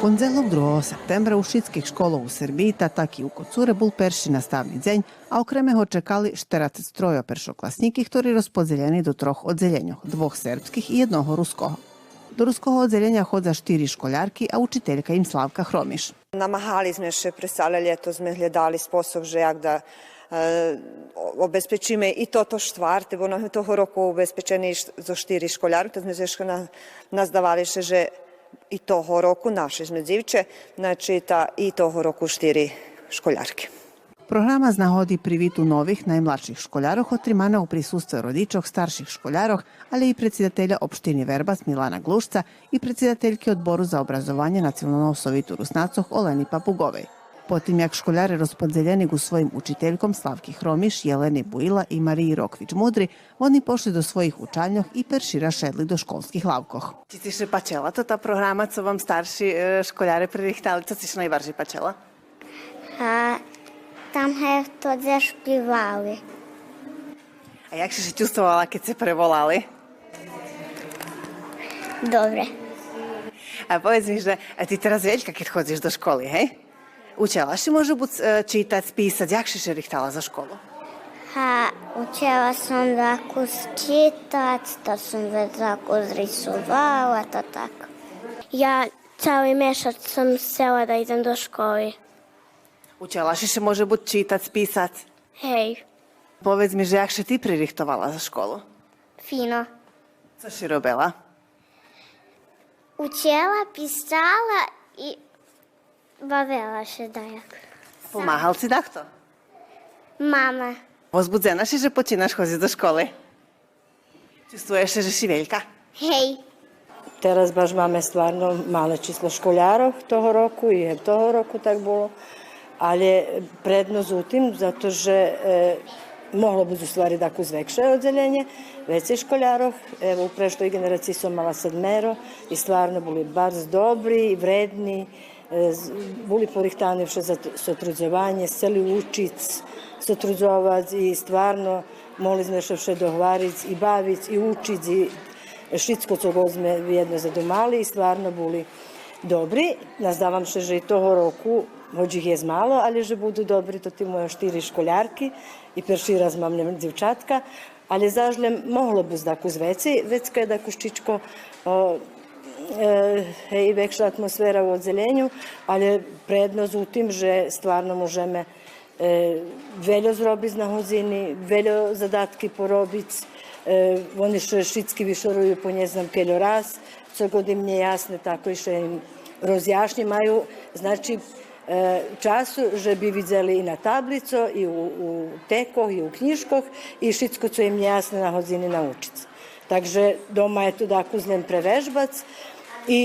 понеділок 2 септембра у швидських школах у Сербії та так і у Коцуре був перший наставний день, а окремого чекали чекали 43 першокласників, які розподілені до трьох відділень – двох сербських і одного руського. До руського відділення ходять чотири школярки, а учителька їм Славка Хроміш. Намагали ми ще присали літо, ми глядали спосіб, же як да obezpečíme i toto štvár, того року обезпечені roku obezpečený zo то školárov, to sme sa nazdavali, že i того року наше жнодівче, значить, та і того року чотири школярки. Programa z nahodi privitu novih najmlačih školjaroh otrimana u prisustvo rodičog starših školjaroh, ali i predsjedatelja opštini Verbac Milana Glušca i predsjedateljke odboru za obrazovanje nacionalno osovitu Rusnacoh Oleni Papugovej. Potim jak školjare raspodzeljeni svojim učiteljkom Slavki Hromiš, Jeleni Bujla i Mariji Rokvić Mudri, oni pošli do svojih učanjoh i peršira šedli do školskih lavkoh. Ti si še pačela ta programa, co vam starši školjare pririhtali, co si še najvažnije pačela? A, tam je to zašpivali. A jak si se čustovala, kad se prevolali? Dobre. A powiedz mi, że ty teraz Wiećka, kiedy chodzisz do szkoły, hej? Učelaši može može bud читац, писац, як ши za školu? Ha, učela sam da kus čitat, da sam već ako zrisovala, to tako. Ja cijeli mešac sam sela da idem do školi. Učelaši može biti čitac, pisac? Hej. Povez mi, že jak še ti pririhtovala za školu? Fino. Co si robila? Učela, pisala i bavila się dajak. Pomagał ci da kto? Mama. Возбудзена ще, що починаєш ходити до школи? Чувствуєш, що ще велька? Hej. Teraz baš máme stvarno malé číslo školjárov toho roku i toho roku tak bolo, ali je prednost u tim zato že e, moglo bi u stvari tako zvekše odzeljenje, već je školjarov, evo u preštoj generaciji sam mala sedmero i stvarno bili bar dobri i vredni boli porihtanivše za sotrudzovanje, seli učic, sotrudzovać i stvarno moli zmešavše dohvaric i bavic i učic i šitsko co gozme jedno zadumali i stvarno boli dobri. Nazdavam še, že i toho roku Хоч їх є мало, але вже буду добрі, то ти мої чотири школярки і перший раз мам не дівчатка. Але завжди могло б здаку звеці, вецька да кущичко i vekša atmosfera u odzelenju, ali prednost u tim, že stvarno možeme veljo zrobiť na huzini, veljo zadatky porobiť, oni še šitski višoruju po ne znam keljo raz, co god im nije jasne, tako i še im rozjašnjimaju, znači času, že bi vidjeli i na tablico, i u, u tekoh, i u knjiškoh, i šitsko, co im nije jasne na hozini naučiti. Takže doma je to da kuznem prevežbac, i,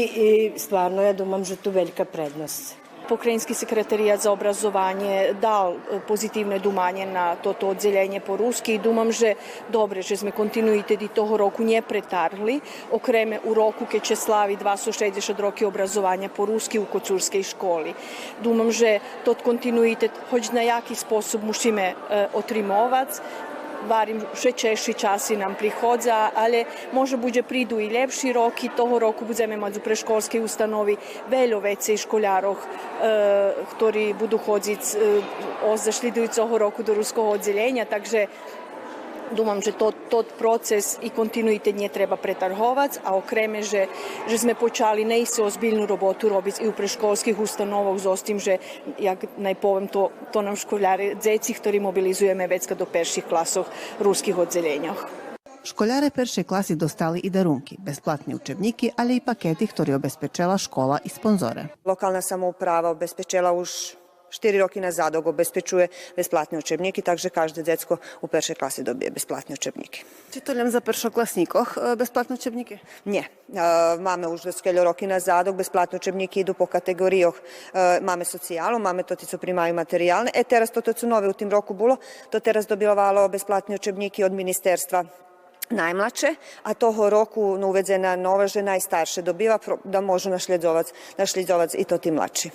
i stvarno ja domam, že tu velika prednost. Pokrajinski sekretarijat za obrazovanje dal pozitivne dumanje na toto odzeljenje po ruski i dumam, že dobre, že sme kontinuitet i toho roku nje pretarli, okreme u roku ke će slavi 260 roki obrazovanja po ruski u kocurskej školi. Dumam, že tot kontinuitet hoć na jaki sposob mušime e, otrimovac, varim še češći čas i nam prihodza, ali može buđe pridu i ljepši rok i toho roku budeme imati u preškolskoj ustanovi veljo vece i školjarov, e, ktori budu hoditi, e, ozašli do toho roku do ruskog odzeljenja, takže dumam je to tot proces i kontinuitet nje treba pretargovac a okreme je je sme počali ozbiljnu robotu robiti i u predškolskih ustanova, z ostim je to to nam škollari deceh kojima bilizujemo do prvih klasoh ruskih odzelenjah. Školjare prše klasi dostali i darunki, besplatni učbeniki, ali i paketi ktor je obezpečela škola i sponzore. Lokalna samouprava obezpečela uš 4 roki na zadog obezpečuje besplatni učebniki, takže každé djecko u pršoj klasi dobije besplatni učebnike. Čitoljem za peršoklasnikoh e, besplatni učebnike? Nje. Mame už roki na zadog, besplatne učebnike idu po kategorijoh e, mame socijalu, mame to su primaju materijalne. E, teraz to su nove u tim roku bilo, to teraz dobivalo besplatni učebniki od ministerstva najmlače, a toho roku uvezena nova i najstarše dobiva da može našljezovac i to ti mlači.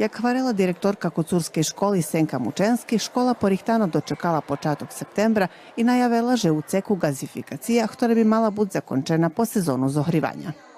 Jak hvarela direktorka Kocurske školi Senka Mučenski škola porihtano dočekala počatok septembra i najavela že u ceku gazifikacija, ktorá bi mala bud zakončena po sezonu zohrivanja.